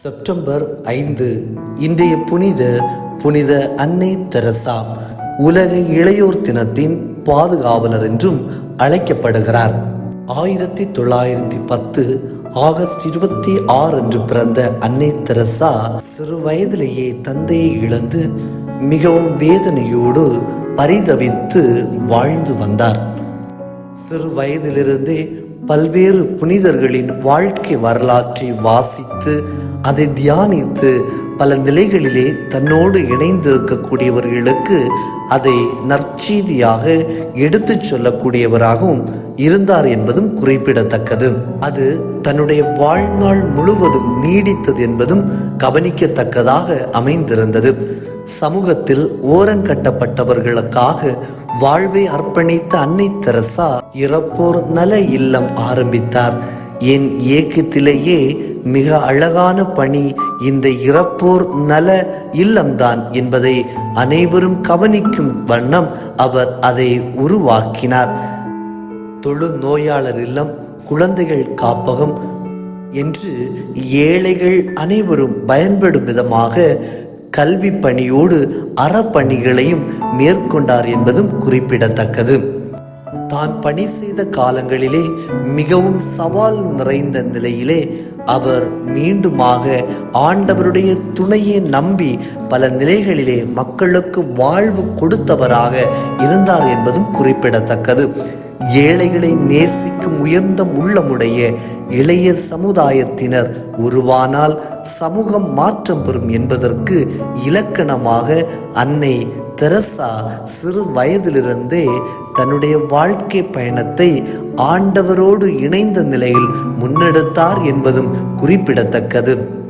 September ஐந்து இன்றைய புனித புனித அன்னை தெரசா உலக இளையோர் தினத்தின் பாதுகாவலர் என்றும் அழைக்கப்படுகிறார். ஆயிரத்தி தொள்ளாயிரத்தி பத்து ஆகஸ்ட் இருபத்தி ஆறு அன்று பிறந்த அன்னை தெரசா சிறு வயதிலேயே தந்தையை இழந்து மிகவும் வேதனையோடு பரிதவித்து வாழ்ந்து வந்தார். சிறு வயதிலிருந்தே பல்வேறு புனிதர்களின் வாழ்க்கை வரலாற்றை வாசித்து அதை தியானித்து பல நிலைகளிலே தன்னோடு இணைந்து இருக்கக்கூடியவர்களுக்கு அதை நற்செய்தியாக எடுத்துச் சொல்லக்கூடியவராகவும் இருந்தார் என்பதும் குறிப்பிடத்தக்கது. அது தன்னுடைய வாழ்நாள் முழுவதும் நீடித்தது என்பதும் கவனிக்கத்தக்கதாக அமைந்திருந்தது. சமூகத்தில் ஓரங்கட்டப்பட்டவர்களுக்காக வாழ்வை அர்ப்பணித்த அன்னை தெரசா இறப்போர் நல இல்லம் ஆரம்பித்தார். என் இயக்கத்திலேயே மிக அழகான பணி இந்த இறப்போர் நல இல்லம்தான் என்பதை அனைவரும் கவனிக்கும் வண்ணம் அவர் அதை உருவாக்கினார். தொழு நோயாளர் இல்லம் குழந்தைகள் காப்பகம் என்று ஏழைகள் அனைவரும் பயன்படும் விதமாக கல்வி பணியோடு அறப்பணிகளையும் மேற்கொண்டார் என்பதும் குறிப்பிடத்தக்கது. தான் பணி செய்த காலங்களிலே மிகவும் சவால் நிறைந்த நிலையிலே அவர் மீண்டுமாக ஆண்டவருடைய துணையை நம்பி பல நிலைகளிலே மக்களுக்கு வாழ்வு கொடுத்தவராக இருந்தார் என்பதும் குறிப்பிடத்தக்கது. ஏழைகளை நேசிக்கும் உயர்ந்த உள்ளமுடைய இளைய சமுதாயத்தினர் உருவானால் சமூகம் மாற்றம் பெறும் என்பதற்கு இலக்கணமாக அன்னை தெரசா சிறு வயதிலிருந்தே தன்னுடைய வாழ்க்கை பயணத்தை ஆண்டவரோடு இணைந்த நிலையில் முன்னெடுத்தார் என்பதும் குறிப்பிடத்தக்கது.